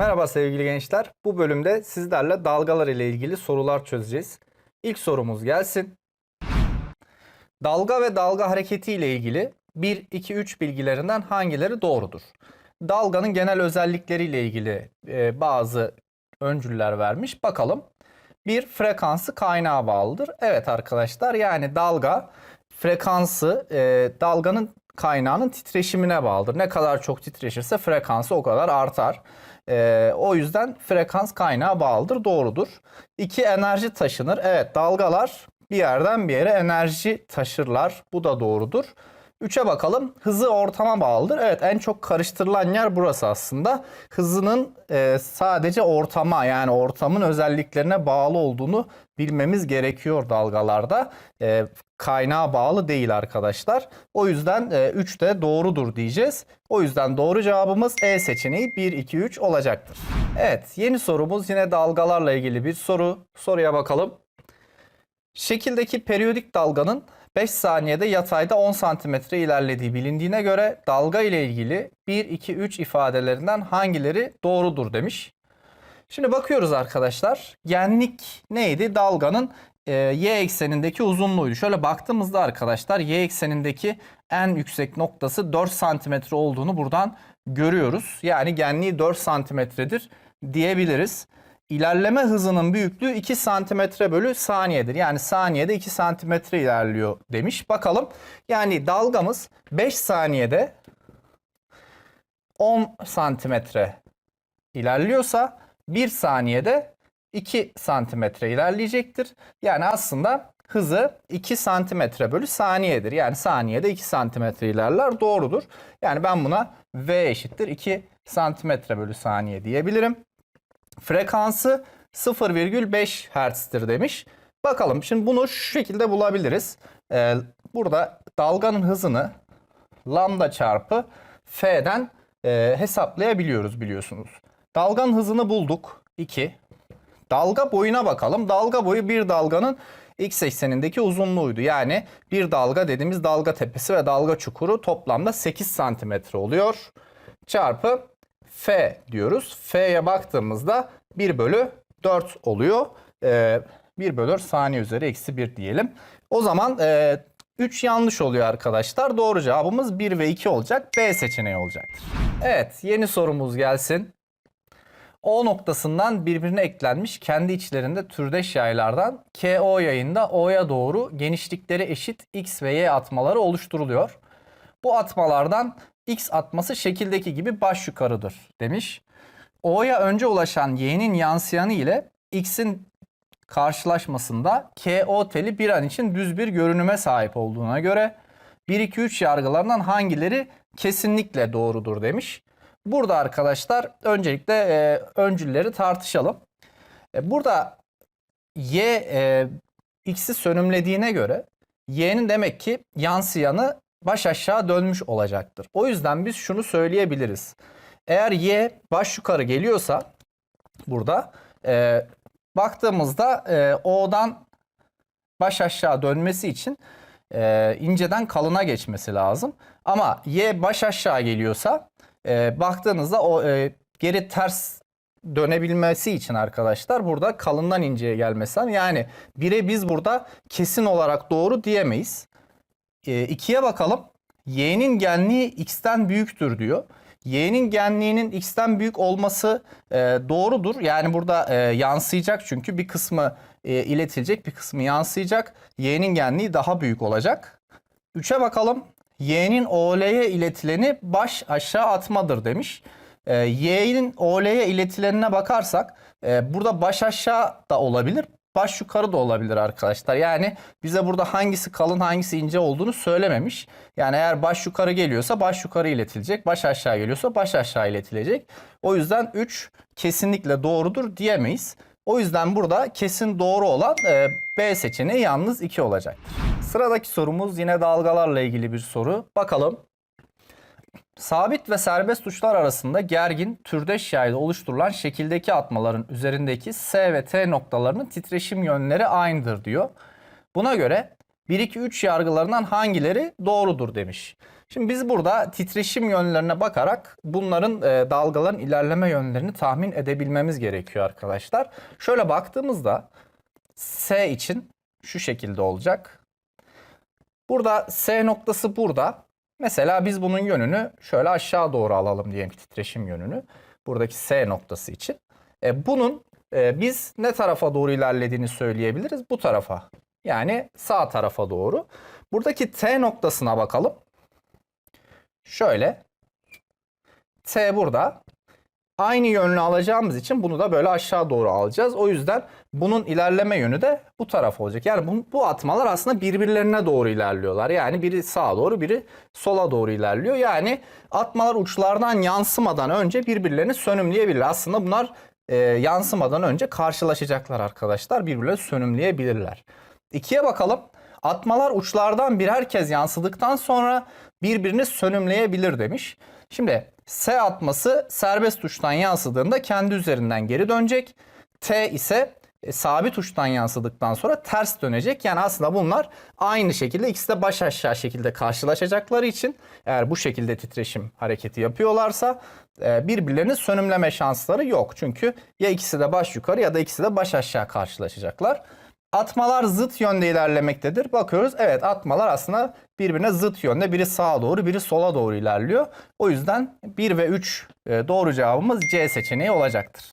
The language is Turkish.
Merhaba sevgili gençler. Bu bölümde sizlerle dalgalar ile ilgili sorular çözeceğiz. İlk sorumuz gelsin. Dalga ve dalga hareketi ile ilgili 1, 2, 3 bilgilerinden hangileri doğrudur? Dalganın genel özellikleri ile ilgili e, bazı öncüller vermiş. Bakalım. Bir frekansı kaynağa bağlıdır. Evet arkadaşlar yani dalga frekansı e, dalganın kaynağının titreşimine bağlıdır. Ne kadar çok titreşirse frekansı o kadar artar. E, o yüzden frekans kaynağa bağlıdır. Doğrudur. İki enerji taşınır. Evet dalgalar bir yerden bir yere enerji taşırlar. Bu da doğrudur. 3'e bakalım. Hızı ortama bağlıdır. Evet en çok karıştırılan yer burası aslında. Hızının e, sadece ortama yani ortamın özelliklerine bağlı olduğunu bilmemiz gerekiyor dalgalarda. E, kaynağa bağlı değil arkadaşlar. O yüzden 3 de doğrudur diyeceğiz. O yüzden doğru cevabımız E seçeneği 1, 2, 3 olacaktır. Evet yeni sorumuz yine dalgalarla ilgili bir soru. Soruya bakalım. Şekildeki periyodik dalganın 5 saniyede yatayda 10 santimetre ilerlediği bilindiğine göre dalga ile ilgili 1, 2, 3 ifadelerinden hangileri doğrudur demiş. Şimdi bakıyoruz arkadaşlar. Genlik neydi? Dalganın e, y eksenindeki uzunluğuydu. Şöyle baktığımızda arkadaşlar y eksenindeki en yüksek noktası 4 santimetre olduğunu buradan görüyoruz. Yani genliği 4 santimetredir diyebiliriz. İlerleme hızının büyüklüğü 2 santimetre bölü saniyedir. Yani saniyede 2 santimetre ilerliyor demiş. Bakalım yani dalgamız 5 saniyede 10 santimetre ilerliyorsa 1 saniyede 2 santimetre ilerleyecektir. Yani aslında hızı 2 santimetre bölü saniyedir. Yani saniyede 2 santimetre ilerler doğrudur. Yani ben buna V eşittir 2 santimetre bölü saniye diyebilirim. Frekansı 0,5 Hz'tir demiş. Bakalım şimdi bunu şu şekilde bulabiliriz. Ee, burada dalganın hızını lambda çarpı F'den e, hesaplayabiliyoruz biliyorsunuz. Dalganın hızını bulduk. 2. Dalga boyuna bakalım. Dalga boyu bir dalganın x eksenindeki uzunluğuydu. Yani bir dalga dediğimiz dalga tepesi ve dalga çukuru toplamda 8 santimetre oluyor. Çarpı f diyoruz. F'ye baktığımızda 1 bölü 4 oluyor. Ee, 1 bölü 4 saniye üzeri eksi 1 diyelim. O zaman e, 3 yanlış oluyor arkadaşlar. Doğru cevabımız 1 ve 2 olacak. B seçeneği olacaktır. Evet yeni sorumuz gelsin. O noktasından birbirine eklenmiş kendi içlerinde türdeş yaylardan KO yayında O'ya doğru genişlikleri eşit X ve Y atmaları oluşturuluyor. Bu atmalardan X atması şekildeki gibi baş yukarıdır demiş. O'ya önce ulaşan Y'nin yansıyanı ile X'in karşılaşmasında KO teli bir an için düz bir görünüme sahip olduğuna göre 1-2-3 yargılarından hangileri kesinlikle doğrudur demiş. Burada arkadaşlar öncelikle e, öncülleri tartışalım. E, burada Y e, X'i sönümlediğine göre Y'nin demek ki yansıyanı baş aşağı dönmüş olacaktır. O yüzden biz şunu söyleyebiliriz. Eğer Y baş yukarı geliyorsa burada e, baktığımızda e, O'dan baş aşağı dönmesi için e, inceden kalına geçmesi lazım. Ama Y baş aşağı geliyorsa e, baktığınızda o e, geri ters dönebilmesi için arkadaşlar burada kalından inceye gelmesi lazım. Yani bire biz burada kesin olarak doğru diyemeyiz. E, bakalım. Y'nin genliği x'ten büyüktür diyor. Y'nin genliğinin x'ten büyük olması e, doğrudur. Yani burada e, yansıyacak çünkü bir kısmı e, iletilecek bir kısmı yansıyacak. Y'nin genliği daha büyük olacak. 3'e bakalım. Y'nin OL'ye iletileni baş aşağı atmadır demiş. E, Y'nin OL'ye iletilenine bakarsak e, burada baş aşağı da olabilir. Baş yukarı da olabilir arkadaşlar. Yani bize burada hangisi kalın hangisi ince olduğunu söylememiş. Yani eğer baş yukarı geliyorsa baş yukarı iletilecek. Baş aşağı geliyorsa baş aşağı iletilecek. O yüzden 3 kesinlikle doğrudur diyemeyiz. O yüzden burada kesin doğru olan e, B seçeneği yalnız 2 olacaktır. Sıradaki sorumuz yine dalgalarla ilgili bir soru. Bakalım. Sabit ve serbest uçlar arasında gergin türdeş yayda oluşturulan şekildeki atmaların üzerindeki S ve T noktalarının titreşim yönleri aynıdır diyor. Buna göre 1 2 3 yargılarından hangileri doğrudur demiş. Şimdi biz burada titreşim yönlerine bakarak bunların e, dalgaların ilerleme yönlerini tahmin edebilmemiz gerekiyor arkadaşlar. Şöyle baktığımızda S için şu şekilde olacak. Burada S noktası burada. Mesela biz bunun yönünü şöyle aşağı doğru alalım diyelim ki titreşim yönünü. Buradaki S noktası için. E, bunun e, biz ne tarafa doğru ilerlediğini söyleyebiliriz. Bu tarafa. Yani sağ tarafa doğru. Buradaki T noktasına bakalım. Şöyle. T burada. Aynı yönlü alacağımız için bunu da böyle aşağı doğru alacağız. O yüzden bunun ilerleme yönü de bu taraf olacak. Yani bu, bu atmalar aslında birbirlerine doğru ilerliyorlar. Yani biri sağa doğru biri sola doğru ilerliyor. Yani atmalar uçlardan yansımadan önce birbirlerini sönümleyebilir. Aslında bunlar e, yansımadan önce karşılaşacaklar arkadaşlar. Birbirlerini sönümleyebilirler. İkiye bakalım. Atmalar uçlardan birer kez yansıdıktan sonra birbirini sönümleyebilir demiş. Şimdi S atması serbest uçtan yansıdığında kendi üzerinden geri dönecek. T ise e, sabit uçtan yansıdıktan sonra ters dönecek. Yani aslında bunlar aynı şekilde ikisi de baş aşağı şekilde karşılaşacakları için eğer bu şekilde titreşim hareketi yapıyorlarsa e, birbirlerini sönümleme şansları yok. Çünkü ya ikisi de baş yukarı ya da ikisi de baş aşağı karşılaşacaklar. Atmalar zıt yönde ilerlemektedir. Bakıyoruz evet atmalar aslında birbirine zıt yönde. Biri sağa doğru biri sola doğru ilerliyor. O yüzden 1 ve 3 e, doğru cevabımız C seçeneği olacaktır.